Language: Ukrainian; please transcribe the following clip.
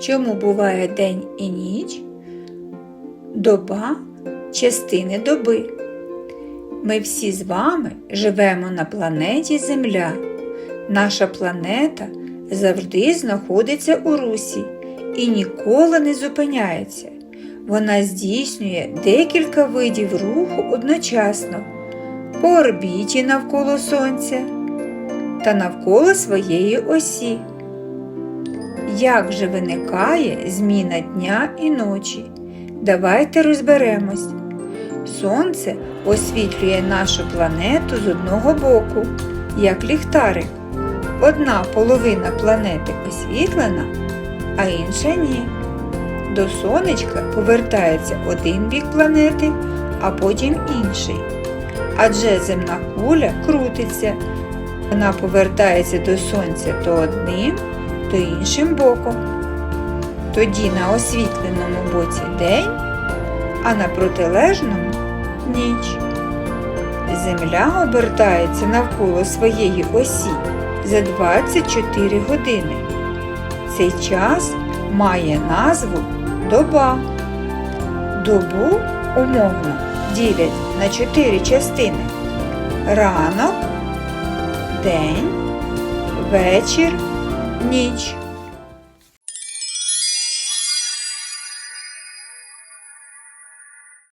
Чому буває день і ніч? Доба частини доби. Ми всі з вами живемо на планеті Земля. Наша планета завжди знаходиться у русі і ніколи не зупиняється. Вона здійснює декілька видів руху одночасно по орбіті навколо Сонця та навколо своєї осі. Як же виникає зміна дня і ночі? Давайте розберемось. Сонце освітлює нашу планету з одного боку, як ліхтарик. Одна половина планети освітлена, а інша ні. До сонечка повертається один бік планети, а потім інший. Адже земна куля крутиться. Вона повертається до сонця то одним, то іншим боком. Тоді на освітленому боці день, а на протилежному ніч. Земля обертається навколо своєї осі за 24 години. Цей час має назву доба. Добу умовно ділять на 4 частини: ранок, день, вечір, ніч.